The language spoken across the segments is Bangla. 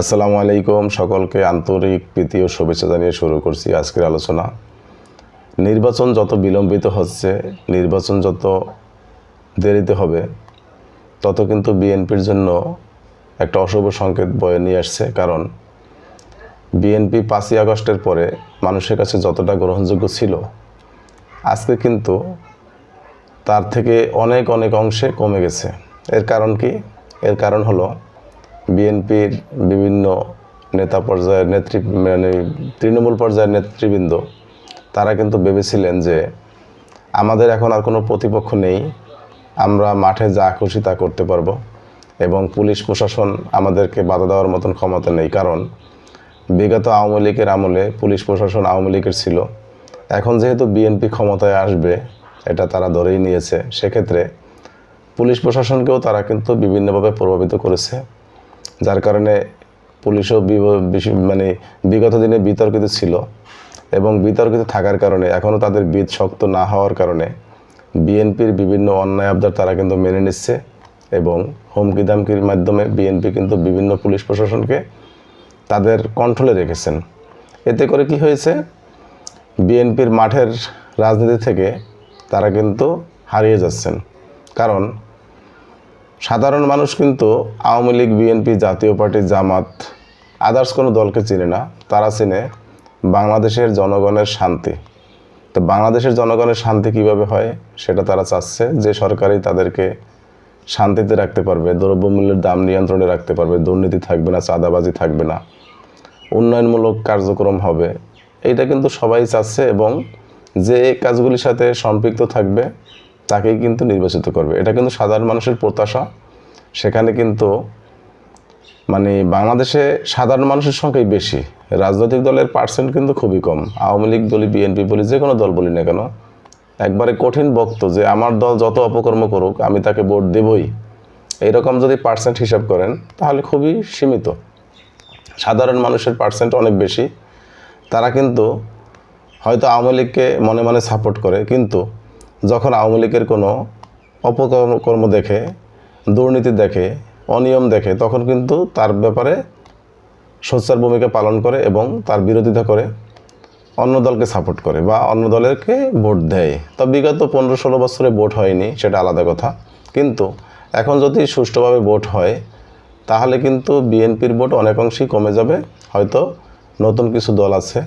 আসসালামু আলাইকুম সকলকে আন্তরিক প্রীতি ও শুভেচ্ছা জানিয়ে শুরু করছি আজকের আলোচনা। নির্বাচন যত বিলম্বিত হচ্ছে, নির্বাচন যত দেরিতে হবে, তত কিন্তু বিএনপির জন্য একটা অশুভ সংকেত বয়ে নিয়ে আসছে। কারণ বিএনপি পাঁচই আগস্টের পরে মানুষের কাছে যতটা গ্রহণযোগ্য ছিল, আজকে কিন্তু তার থেকে অনেক অনেক অংশে কমে গেছে। এর কারণ কি? এর কারণ হলো বিএনপির বিভিন্ন নেতা পর্যায়ের নেতৃ মানে তৃণমূল পর্যায়ের নেতৃবৃন্দ, তারা কিন্তু ভেবেছিলেন যে আমাদের এখন আর কোনো প্রতিপক্ষ নেই, আমরা মাঠে যা খুশি তা করতে পারব এবং পুলিশ প্রশাসন আমাদেরকে বাধা দেওয়ার মতন ক্ষমতা নেই। কারণ বিগত আওয়ামী লীগের আমলে পুলিশ প্রশাসন আওয়ামী লীগের ছিল। এখন যেহেতু বিএনপি ক্ষমতায় আসবে, এটা তারা ধরেই নিয়েছে। সেক্ষেত্রে পুলিশ প্রশাসনকেও তারা কিন্তু বিভিন্নভাবে প্রভাবিত করেছে। যার কারণে পুলিশও মানে বিগত দিনে বিতর্কিত ছিল এবং বিতর্কিত থাকার কারণে, এখনও তাদের বিদ শক্ত না হওয়ার কারণে বিএনপির বিভিন্ন অন্যায় আবদার তারা কিন্তু মেনে নিচ্ছে এবং হুমকি দামকির মাধ্যমে বিএনপি কিন্তু বিভিন্ন পুলিশ প্রশাসনকে তাদের কন্ট্রোলে রেখেছেন। এতে করে কি হয়েছে? বিএনপির মাঠের রাজনীতি থেকে তারা কিন্তু হারিয়ে যাচ্ছেন। কারণ সাধারণ মানুষ কিন্তু Awami League, BNP Jatiya Party, Jamaat others কোনো দলকে চিনে না। তারা চিনে বাংলাদেশের জনগণের শান্তি। তো বাংলাদেশের জনগণের শান্তি কীভাবে হয় সেটা তারা চাচ্ছে যে সরকারই তাদেরকে শান্তিতে রাখতে পারবে, দ্রব্যমূল্যের দাম নিয়ন্ত্রণে রাখতে পারবে, দুর্নীতি থাকবে না, চাঁদাবাজি থাকবে না, উন্নয়নমূলক কার্যক্রম হবে। এইটা কিন্তু সবাই চাচ্ছে এবং যে কাজগুলির সাথে সম্পৃক্ত থাকবে তাকেই কিন্তু নির্বাচিত করবে। এটা কিন্তু সাধারণ মানুষের প্রত্যাশা। সেখানে কিন্তু মানে বাংলাদেশে সাধারণ মানুষের সংখ্যাই বেশি। রাজনৈতিক দলের পার্সেন্ট কিন্তু খুবই কম। আওয়ামী লীগ বলি বিএনপি বলি, যে কোনো দল বলি না কেন, একবারে কঠিন বক্ত যে আমার দল যত অপকর্ম করুক, আমি তাকে ভোট দেবই। এইরকম যদি পার্সেন্ট হিসাব করেন, তাহলে খুবই সীমিত। সাধারণ মানুষের পার্সেন্ট অনেক বেশি। তারা কিন্তু হয়তো আওয়ামী লীগকে মনে মনে সাপোর্ট করে, কিন্তু যখন আওয়ামী লীগের কোনো অপকর্ম দেখে, দুর্নীতি দেখে, অনিয়ম দেখে, তখন কিন্তু তার ব্যাপারে সোচ্চার ভূমিকা পালন করে এবং তার বিরোধিতা করে, অন্য দলকে সাপোর্ট করে বা অন্য দলেরকে ভোট দেয়। তো বিগত পনেরো ষোলো বছরে ভোট হয়নি, সেটা আলাদা কথা। কিন্তু এখন যদি সুষ্ঠুভাবে ভোট হয়, তাহলে কিন্তু বিএনপির ভোট অনেক অংশেই কমে যাবে। হয়তো নতুন কিছু দল আছে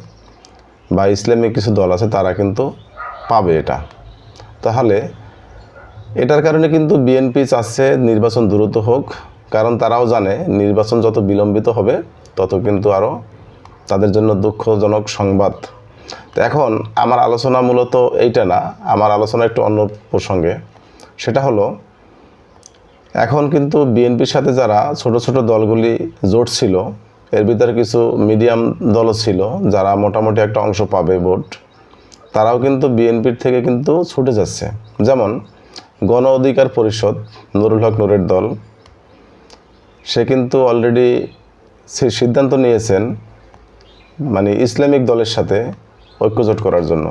বা ইসলামিক কিছু দল আছে, তারা কিন্তু পাবে এটা। তাহলে এটার কারণে কিন্তু বিএনপি চাচ্ছে নির্বাচন দ্রুত হোক, কারণ তারাও জানে নির্বাচন যত বিলম্বিত হবে, তত কিন্তু আরও তাদের জন্য দুঃখজনক সংবাদ। তো এখন আমার আলোচনা মূলত এইটা না, আমার আলোচনা একটু অন্য প্রসঙ্গে। সেটা হলো, এখন কিন্তু বিএনপির সাথে যারা ছোট ছোট দলগুলি জোট ছিল এর ভিতরে কিছু মিডিয়াম দলও ছিল, যারা মোটামুটি একটা অংশ পাবে ভোট। তারাও কিন্তু বিএনপির থেকে কিন্তু ছুটে যাচ্ছে। যেমন, গণ অধিকার পরিষদ, নুরুল হক নুরের দল, সে কিন্তু অলরেডি সে সিদ্ধান্ত নিয়েছেন মানে ইসলামিক দলের সাথে ঐক্যজোট করার জন্য।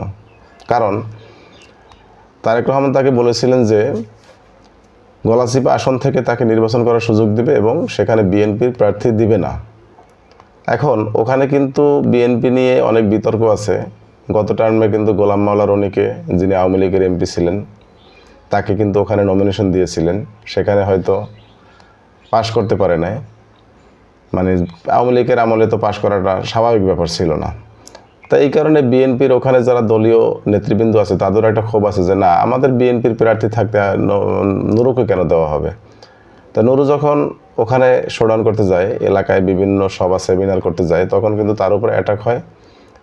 কারণ, তারেক রহমান তাকে বলেছিলেন যে, গলাচিপা আসন থেকে তাকে নির্বাচন করার সুযোগ দিবে এবং সেখানে বিএনপির প্রার্থী দিবে না। এখন, ওখানে কিন্তু বিএনপি নিয়ে অনেক বিতর্ক আছে। গত টার্মে কিন্তু গোলাম মাওলা রনিকে, যিনি আওয়ামী লীগের এমপি ছিলেন, তাকে কিন্তু ওখানে নমিনেশন দিয়েছিলেন। সেখানে হয়তো পাশ করতে পারে নাই। মানে আওয়ামী লীগের আমলে তো পাশ করাটা স্বাভাবিক ব্যাপার ছিল না। তা এই কারণে বিএনপির ওখানে যারা দলীয় নেতৃবৃন্দ আছে, তাদেরও একটা ক্ষোভ আছে যে, না, আমাদের বিএনপির প্রার্থী থাকতে নুরুকে কেন দেওয়া হবে? তা নুরু যখন ওখানে শোডাউন করতে যায়, এলাকায় বিভিন্ন সভা সেমিনার করতে যায়, তখন কিন্তু তার উপরে অ্যাটাক হয়।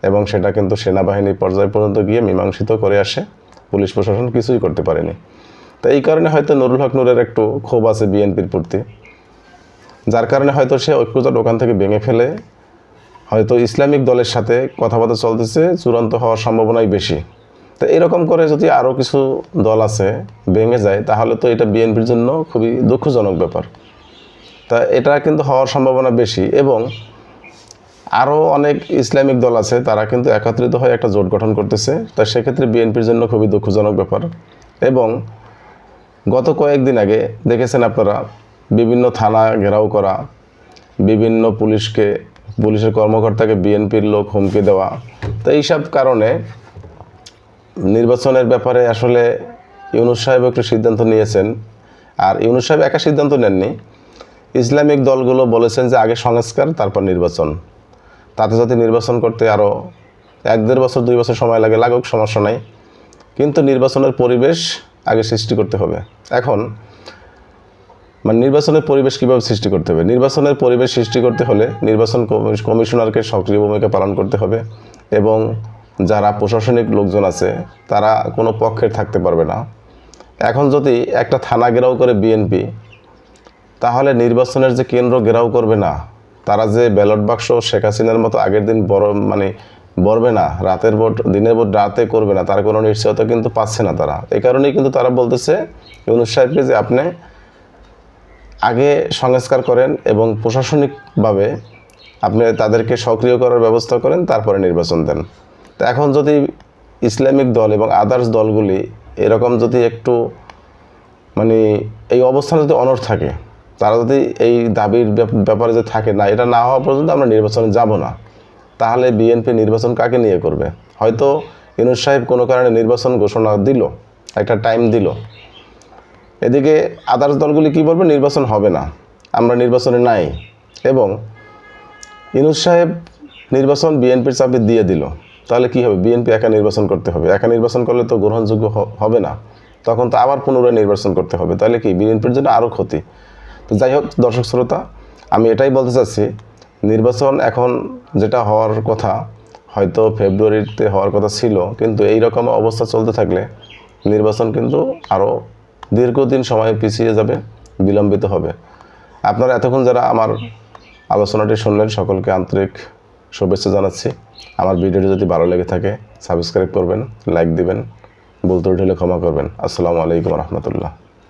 এবং সেটা কিন্তু সেনাবাহিনী পর্যায় পর্যন্ত গিয়ে মীমাংসিত করে আসে। পুলিশ প্রশাসন কিছুই করতে পারেনি। তো এই কারণে হয়তো নুরুল হক নুরের একটু ক্ষোভ আছে বিএনপির প্রতি। যার কারণে হয়তো সে ঐক্যজোট ওখান থেকে ভেঙে ফেলে। হয়তো ইসলামিক দলের সাথে কথাবার্তা চলতেছে, চূড়ান্ত হওয়ার সম্ভাবনাই বেশি। তো এরকম করে যদি আরও কিছু দল আছে ভেঙে যায়, তাহলে তো এটা বিএনপির জন্য খুবই দুঃখজনক ব্যাপার। তা এটা কিন্তু হওয়ার সম্ভাবনা বেশি এবং আরও অনেক ইসলামিক দল আছে, তারা কিন্তু একত্রিত হয়ে একটা জোট গঠন করতেছে। তা সেক্ষেত্রে বিএনপির জন্য খুবই দুঃখজনক ব্যাপার। এবং গত কয়েকদিন আগে দেখেছেন আপনারা, বিভিন্ন থানা ঘেরাও করা, বিভিন্ন পুলিশকে, পুলিশের কর্মকর্তাকে বিএনপির লোক হুমকি দেওয়া। তো এইসব কারণে নির্বাচনের ব্যাপারে আসলে ইউনুস সাহেব একটু সিদ্ধান্ত নিয়েছেন। আর ইউনুস সাহেব একা সিদ্ধান্ত নেননি। ইসলামিক দলগুলো বলেছেন যে আগে সংস্কার, তারপর নির্বাচন। তাতে যাতে নির্বাচন করতে আরও এক দেড় বছর, দুই বছর সময় লাগে, লাগুক, সমস্যা নাই। কিন্তু নির্বাচনের পরিবেশ আগে সৃষ্টি করতে হবে। এখন মানে নির্বাচনের পরিবেশ কীভাবে সৃষ্টি করতে হবে? নির্বাচনের পরিবেশ সৃষ্টি করতে হলে নির্বাচন কমিশনারকে সক্রিয় ভূমিকা পালন করতে হবে এবং যারা প্রশাসনিক লোকজন আছে, তারা কোনো পক্ষের থাকতে পারবে না। এখন যদি একটা থানা ঘেরাও করে বিএনপি, তাহলে নির্বাচনের যে কেন্দ্র ঘেরাও করবে না তারা যে ব্যালট বাক্স শেখ হাসিনার মতো আগের দিন বড় মানে বলবে না, রাতের ভোট, দিনের ভোট রাতে করবে না, তার কোনো নিশ্চয়তা কিন্তু পাচ্ছে না তারা। এই কারণেই কিন্তু তারা বলতেছে, ইউনুস সাহেবকে যে আপনি আগে সংস্কার করেন এবং প্রশাসনিকভাবে আপনি তাদেরকে সক্রিয় করার ব্যবস্থা করেন, তারপরে নির্বাচন দেন। তো এখন যদি ইসলামিক দল এবং আদার্স দলগুলি এরকম যদি একটু মানে এই অবস্থানে যদি অনড় থাকে তারা যদি এই দাবির ব্যাপ- ব্যাপারে যে থাকে না, এটা না হওয়া পর্যন্ত আমরা নির্বাচনে যাব না। তাহলে বিএনপি নির্বাচন কাকে নিয়ে করবে? হয়তো ইউনুস সাহেব কোনো কারণে নির্বাচন ঘোষণা দিল, একটা টাইম দিল। এদিকে আদার্স দলগুলি কি বলবে? নির্বাচন হবে না। আমরা নির্বাচনে নাই। এবং ইনুস সাহেব নির্বাচন বিএনপির চাপে দিয়ে দিল। তাহলে কি হবে? বিএনপি একা নির্বাচন করতে হবে। একা নির্বাচন করলে তো গ্রহণযোগ্য হবে না। তখন তো আবার পুনরায় নির্বাচন করতে হবে। তাহলে কি? বিএনপির জন্য আরও ক্ষতি। যাই হোক, দর্শক শ্রোতা, আমি এটাই বলতে চাচ্ছি, নির্বাচন এখন যেটা হওয়ার কথা, হয়তো ফেব্রুয়ারিতে হওয়ার কথা ছিল, কিন্তু এই রকম অবস্থা চলতে থাকলে নির্বাচন কিন্তু আরও দীর্ঘদিন সময় পিছিয়ে যাবে, বিলম্বিত হবে। আপনারা এতক্ষণ যারা আমার আলোচনাটি শুনলেন, সকলকে আন্তরিক শুভেচ্ছা জানাচ্ছি। আমার ভিডিওটি যদি ভালো লেগে থাকে, সাবস্ক্রাইব করবেন, লাইক দিবেন বলতে উঠলে ক্ষমা করবেন। আসসালামু আলাইকুম রহমতুল্লাহ।